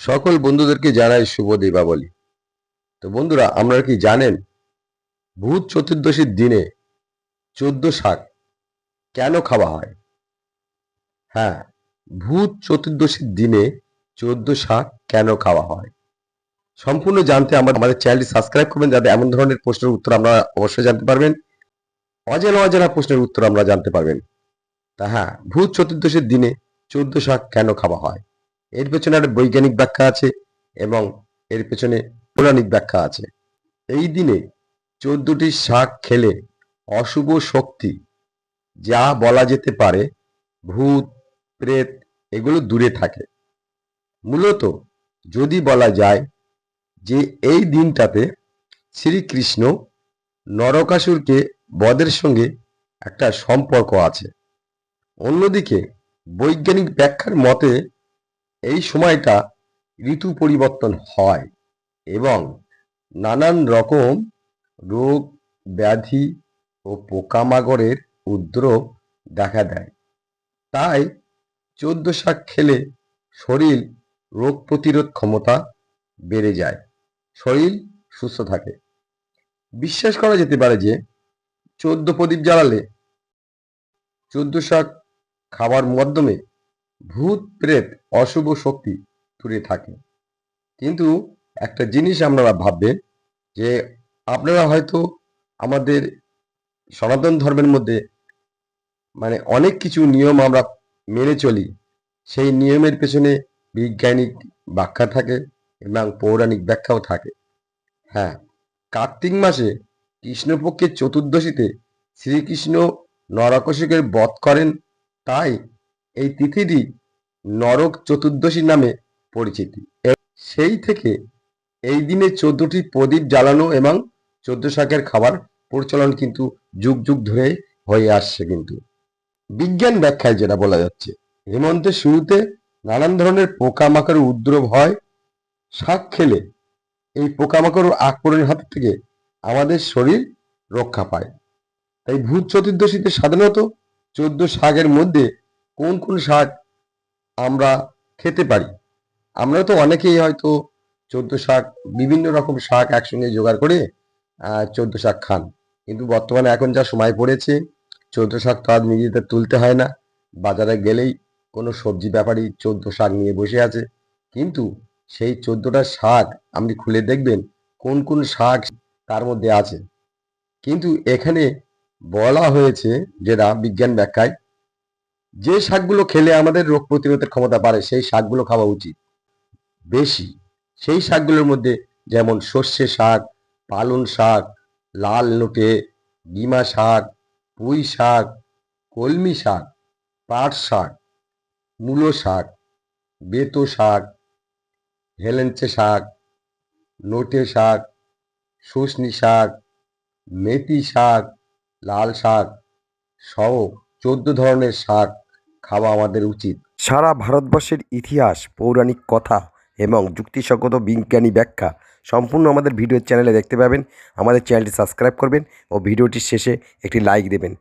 সকল বন্ধুদেরকে জানাই শুভ দীপাবলি। তো বন্ধুরা আপনারা কি জানেন ভূত চতুর্দশীর দিনে চোদ্দ শাক কেন খাওয়া হয়? হ্যাঁ ভূত চতুর্দশীর দিনে চোদ্দ শাক কেন খাওয়া হয়? সম্পূর্ণ জানতে আমার আমাদের চ্যানেলটি সাবস্ক্রাইব করবেন যাতে এমন ধরনের প্রশ্নের উত্তর আমরা অবশ্যই জানতে পারবেন। অজানা অজানা প্রশ্নের উত্তর আমরা জানতে পারবেন। তা হ্যাঁ ভূত চতুর্দশীর দিনে চোদ্দ শাক কেন খাওয়া হয়? এর পেছনে একটা বৈজ্ঞানিক ব্যাখ্যা আছে এবং এর পেছনে পৌরাণিক ব্যাখ্যা আছে। এই দিনে চোদ্দটি শাক খেলে অশুভ শক্তি যা বলা যেতে পারে ভূত, প্রেত এগুলো দূরে থাকে। মূলত যদি বলা যায় যে এই দিনটাতে শ্রীকৃষ্ণ নরকাসুরকে বদের সঙ্গে একটা সম্পর্ক আছে। অন্যদিকে বৈজ্ঞানিক ব্যাখ্যার মতে এই সময়টা ঋতু পরিবর্তন হয় এবং নানান রকম রোগ, ব্যাধি ও পোকামাকড়ের উপদ্রব দেখা দেয়। তাই চোদ্দ শাক খেলে শরীর রোগ প্রতিরোধ ক্ষমতা বেড়ে যায়, শরীর সুস্থ থাকে। বিশ্বাস করা যেতে পারে যে চোদ্দ প্রদীপ জ্বালালে চোদ্দ শাক খাওয়ার মাধ্যমে ভূত প্রেত, অশুভ শক্তি দূরে থাকে। কিন্তু একটা জিনিস আপনারা ভাববেন যে আপনারা হয়তো আমাদের সনাতন ধর্মের মধ্যে মানে অনেক কিছু নিয়ম আমরা মেনে চলি। সেই নিয়মের পেছনে বৈজ্ঞানিক ব্যাখ্যা থাকে এবং পৌরাণিক ব্যাখ্যাও থাকে। হ্যাঁ কার্তিক মাসে কৃষ্ণপক্ষের চতুর্দশীতে শ্রীকৃষ্ণ নরকশিকের বধ করেন, তাই এই তিথিটি নরক চতুর্দশী নামে পরিচিতি। সেই থেকে এই দিনে চোদ্দটি প্রদীপ জ্বালানো এবং চোদ্দ শাকের খাবার প্রচলন কিন্তু যুগ যুগ ধরে হয়ে আসছে কিন্তু। বিজ্ঞান ব্যাখ্যায় যেটা বলা যাচ্ছে, হেমন্তের শুরুতে নানান ধরনের পোকামাকড় উদ্রব হয়। শাক খেলে এই পোকামাকড় আক্রমণের হাত থেকে আমাদের শরীর রক্ষা পায়। তাই ভূত চতুর্দশীতে সাধারণত চোদ্দ শাকের মধ্যে কোন কোন শাক আমরা খেতে পারি? আমরা তো অনেকেই হয়তো চোদ্দ শাক, বিভিন্ন রকম শাক একসঙ্গে জোগাড় করে চোদ্দ শাক খান। কিন্তু বর্তমানে এখন যা সময় পড়েছে, চোদ্দ শাক তো আর নিজেদের তুলতে হয় না। বাজারে গেলেই কোনো সবজি ব্যাপারী চোদ্দ শাক নিয়ে বসে আছে। কিন্তু সেই চোদ্দটা শাক আপনি খুলে দেখবেন, কোন কোন শাক তার মধ্যে আছে। কিন্তু এখানে বলা হয়েছে, যেটা বিজ্ঞান ব্যাখ্যায় যে শাকগুলো খেলে আমাদের রোগ প্রতিরোধের ক্ষমতা বাড়ে, সেই শাকগুলো খাওয়া উচিত। বেশি, সেই শাকগুলোর মধ্যে যেমন সর্ষে শাক পালন শাক, লাল নোটে, ডিমা শাক, পুঁই শাক, কলমি শাক, পাট শাক, মূলো শাক, বেতো শাক, হেলেঞ্চে শাক, নোটে শাক, শুশনি শাক, মেথি শাক, লাল শাক সহ চোদ্দ ধরনের শাক খাওয়া আমাদের উচিত। সারা ভারতবর্ষের ইতিহাস, পৌরাণিক কথা এবং যুক্তিসঙ্গত বিজ্ঞানী ব্যাখ্যা সম্পূর্ণ আমাদের ভিডিও চ্যানেলে দেখতে পাবেন। আমাদের চ্যানেলটি সাবস্ক্রাইব করবেন ও ভিডিওটির শেষে একটি লাইক দেবেন।